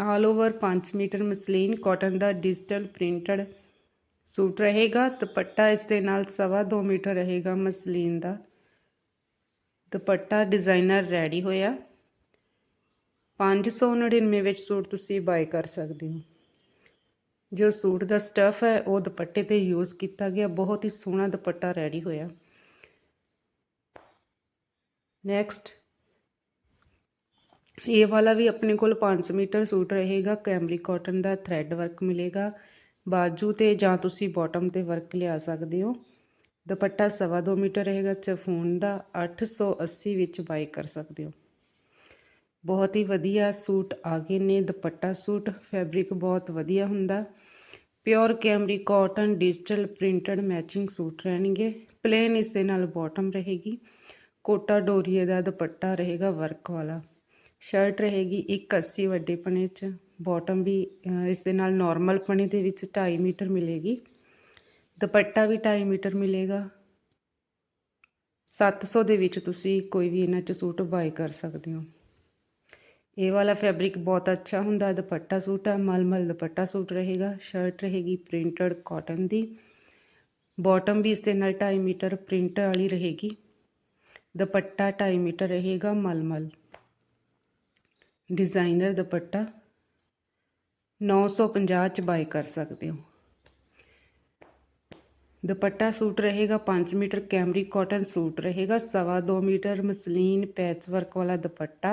All over 5 metre muslin cotton ਦਾ digital printed suit ਰਹੇਗਾ। ਦੁਪੱਟਾ ਇਸ ਦੇ ਨਾਲ ਸਵਾ ਦੋ ਮੀਟਰ ਰਹੇਗਾ ਮਸਲੀਨ ਦਾ। ਦੁਪੱਟਾ ਡਿਜ਼ਾਈਨਰ ਰੈਡੀ ਹੋਇਆ। 599 ਵਿੱਚ ਸੂਟ ਤੁਸੀਂ ਬਾਈ ਕਰ ਸਕਦੇ ਹੋ। ਜੋ ਸੂਟ ਦਾ ਸਟਫ ਹੈ, ਉਹ ਦੁਪੱਟੇ ਤੇ ਯੂਜ਼ ਕੀਤਾ ਗਿਆ। ਬਹੁਤ ਹੀ ਸੋਹਣਾ ਦੁਪੱਟਾ ਰੈਡੀ ਹੋਇਆ। ਨੈਕਸਟ ਇਹ ਵਾਲਾ ਵੀ ਆਪਣੇ ਕੋਲ 5 ਮੀਟਰ ਸੂਟ ਰਹੇਗਾ ਕੈਮਰੀ ਕਾਟਨ ਦਾ ਥ੍ਰੈਡ ਵਰਕ ਮਿਲੇਗਾ। ਬਾਜੂ ਤੇ ਜਾਂ ਤੁਸੀਂ ਬਾਟਮ ਤੇ ਵਰਕ ਲਿਆ ਸਕਦੇ ਹੋ। ਦੁਪੱਟਾ ਸਵਾ ਦੋ ਮੀਟਰ ਰਹੇਗਾ ਚਫੂਨ ਦਾ 880 ਵਿੱਚ ਬਾਈ ਕਰ ਸਕਦੇ ਹੋ। ਬਹੁਤ ਹੀ ਵਧੀਆ ਸੂਟ ਆ ਗਏ ਨੇ ਦੁਪੱਟਾ ਸੂਟ ਫੈਬਰਿਕ ਬਹੁਤ ਵਧੀਆ ਹੁੰਦਾ। Pure cambric cotton digital printed matching suit ਰਹਿਣਗੇ ਪਲੇਨ ਇਸ ਦੇ ਨਾਲ ਬਾਟਮ ਰਹੇਗੀ। ਕੋਟਾ ਡੋਰੀਏ ਦਾ ਦੁਪੱਟਾ ਰਹੇਗਾ ਵਰਕ ਵਾਲਾ। ਸ਼ਰਟ ਰਹੇਗੀ 180 ਵੱਡੇ ਪਣੇ 'ਚ ਬਾਟਮ ਵੀ ਇਸ ਦੇ ਨਾਲ ਨਾਰਮਲ ਪਣੇ ਦੇ ਵਿੱਚ 2.5 ਮੀਟਰ ਮਿਲੇਗੀ। ਦੁਪੱਟਾ ਵੀ 2.5 ਮੀਟਰ ਮਿਲੇਗਾ। 700 ਦੇ ਵਿੱਚ ਤੁਸੀਂ ਕੋਈ ਵੀ ਇਹਨਾਂ 'ਚ ਸੂਟ ਬਾਈ ਕਰ ਸਕਦੇ ਹੋ। ਇਹ ਵਾਲਾ ਫੈਬਰਿਕ ਬਹੁਤ ਅੱਛਾ ਹੁੰਦਾ, ਦੁਪੱਟਾ ਸੂਟ ਹੈ ਮਲਮਲ ਦੁਪੱਟਾ ਸੂਟ ਰਹੇਗਾ ਸ਼ਰਟ ਰਹੇਗੀ ਪ੍ਰਿੰਟਡ ਕਾਟਨ ਦੀ। ਬਾਟਮ ਵੀ ਇਸ ਦੇ ਨਾਲ 2.5 ਮੀਟਰ ਪ੍ਰਿੰਟ ਵਾਲੀ ਰਹੇਗੀ। ਦੁਪੱਟਾ 2.5 ਮੀਟਰ ਰਹੇਗਾ, ਮਲਮਲ। ਡਿਜ਼ਾਈਨਰ ਦੁਪੱਟਾ 950 ਚ ਬਾਈ ਕਰ ਸਕਦੇ ਹੋ। ਦੁਪੱਟਾ ਸੂਟ ਰਹੇਗਾ 5 ਮੀਟਰ ਕੈਮਰੀ ਕਾਟਨ ਸੂਟ ਰਹੇਗਾ, ਸਵਾ 2 ਮੀਟਰ ਮਸਲੀਨ ਪੈਚ ਵਰਕ ਵਾਲਾ ਦੁਪੱਟਾ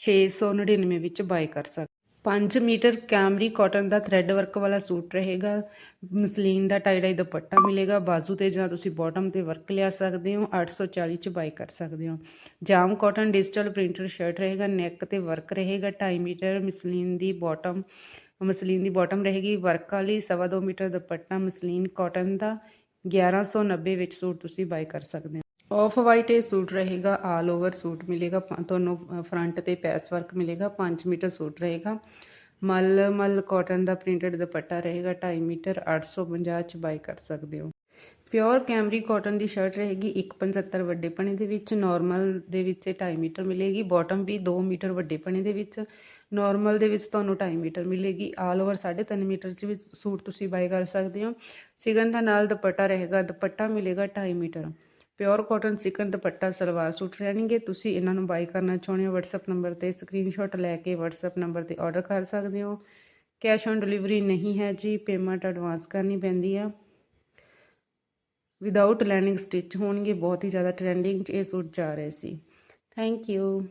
699 ਵਿੱਚ ਬਾਈ ਕਰ ਸਕਦੇ 5 ਮੀਟਰ ਕੈਮਰੀ ਕਾਟਨ ਦਾ ਥ੍ਰੈਡ ਵਰਕ ਵਾਲਾ ਸੂਟ ਰਹੇਗਾ। ਮਸਲੀਨ ਦਾ ਟਾਈ ਡਾਈ ਦੁਪੱਟਾ ਮਿਲੇਗਾ। ਬਾਜ਼ੂ ਤੇ ਜਾਂ ਤੁਸੀਂ ਬਾਟਮ ਤੇ ਵਰਕ ਲਿਆ ਸਕਦੇ ਹੋ। 840 ਚ ਬਾਈ ਕਰ ਸਕਦੇ ਹੋ। Jam cotton digital printed shirt ਰਹੇਗਾ। ਨੈਕ ਤੇ ਵਰਕ ਰਹੇਗਾ। 2.5 ਮੀਟਰ ਮਸਲੀਨ ਦੀ ਬਾਟਮ ਮਸਲੀਨ ਦੀ ਬਾਟਮ ਰਹੇਗੀ। ਵਰਕ ਵਾਲੀ ਸਵਾ ਦੋ ਮੀਟਰ ਦੁਪੱਟਾ ਮਸਲੀਨ ਕਾਟਨ ਦਾ। 1190 ਵਿੱਚ ਸੂਟ ਤੁਸੀਂ ਬਾਈ ਕਰ ਸਕਦੇ ਹੋ। ਆਫ ਵਾਈਟ ਇਹ ਸੂਟ ਰਹੇਗਾ ਆਲ ਓਵਰ ਸੂਟ ਮਿਲੇਗਾ ਤੁਹਾਨੂੰ ਫਰੰਟ ਤੇ ਪੈਚ ਵਰਕ ਮਿਲੇਗਾ 5 ਮੀਟਰ ਸੂਟ ਰਹੇਗਾ। ਮਲ ਮਲ ਕਾਟਨ ਦਾ ਪ੍ਰਿੰਟਡ ਦੁਪੱਟਾ ਰਹੇਗਾ 2.5 ਮੀਟਰ 850 ਚ ਬਾਈ ਕਰ ਸਕਦੇ ਹੋ। ਪਿਓਰ ਕੈਮਰੀ ਕਾਟਨ ਦੀ ਸ਼ਰਟ ਰਹੇਗੀ 175 ਵੱਡੇ ਪਣੇ ਦੇ ਵਿੱਚ ਨਾਰਮਲ ਦੇ ਵਿੱਚ 2.5 ਮੀਟਰ ਮਿਲੇਗੀ ਬਾਟਮ ਵੀ 2 ਮੀਟਰ ਵੱਡੇ ਪਣੇ ਦੇ ਵਿੱਚ। ਨਾਰਮਲ ਦੇ ਵਿੱਚ ਤੁਹਾਨੂੰ 2.5 ਮੀਟਰ ਮਿਲੇਗੀ ਆਲ ਓਵਰ 3.5 ਮੀਟਰ ਚ ਵੀ ਸੂਟ ਤੁਸੀਂ ਬਾਈ ਕਰ ਸਕਦੇ ਹੋ। ਸਿਗਨ ਦਾ ਨਾਲ ਦੁਪੱਟਾ ਰਹੇਗਾ, ਦੁਪੱਟਾ ਮਿਲੇਗਾ 2.5 ਮੀਟਰ। ਪਿਓਰ ਕਾਟਨ ਸਿਕਨ ਦੁਪੱਟਾ, ਸਲਵਾਰ ਸੂਟ ਰਹਿਣਗੇ। ਤੁਸੀਂ ਇਹਨਾਂ ਨੂੰ ਬਾਈ ਕਰਨਾ ਚਾਹੁੰਦੇ ਹੋ, WhatsApp ਨੰਬਰ ਤੇ ਸਕਰੀਨਸ਼ਾਟ ਲੈ ਕੇ WhatsApp ਨੰਬਰ ਤੇ ਆਰਡਰ ਕਰ ਸਕਦੇ ਹੋ। ਕੈਸ਼ ਔਨ ਡਿਲੀਵਰੀ ਨਹੀਂ ਹੈ ਜੀ ਪੇਮੈਂਟ ਐਡਵਾਂਸ ਕਰਨੀ ਪੈਂਦੀ ਆ। ਵਿਦਆਊਟ ਲੈਨਿੰਗ ਸਟਿਚ ਹੋਣਗੇ, ਬਹੁਤ ਹੀ ਜ਼ਿਆਦਾ ਟ੍ਰੈਂਡਿੰਗ 'ਚ ਇਹ ਸੂਟ ਜਾ ਰਹੇ ਸੀ। Thank you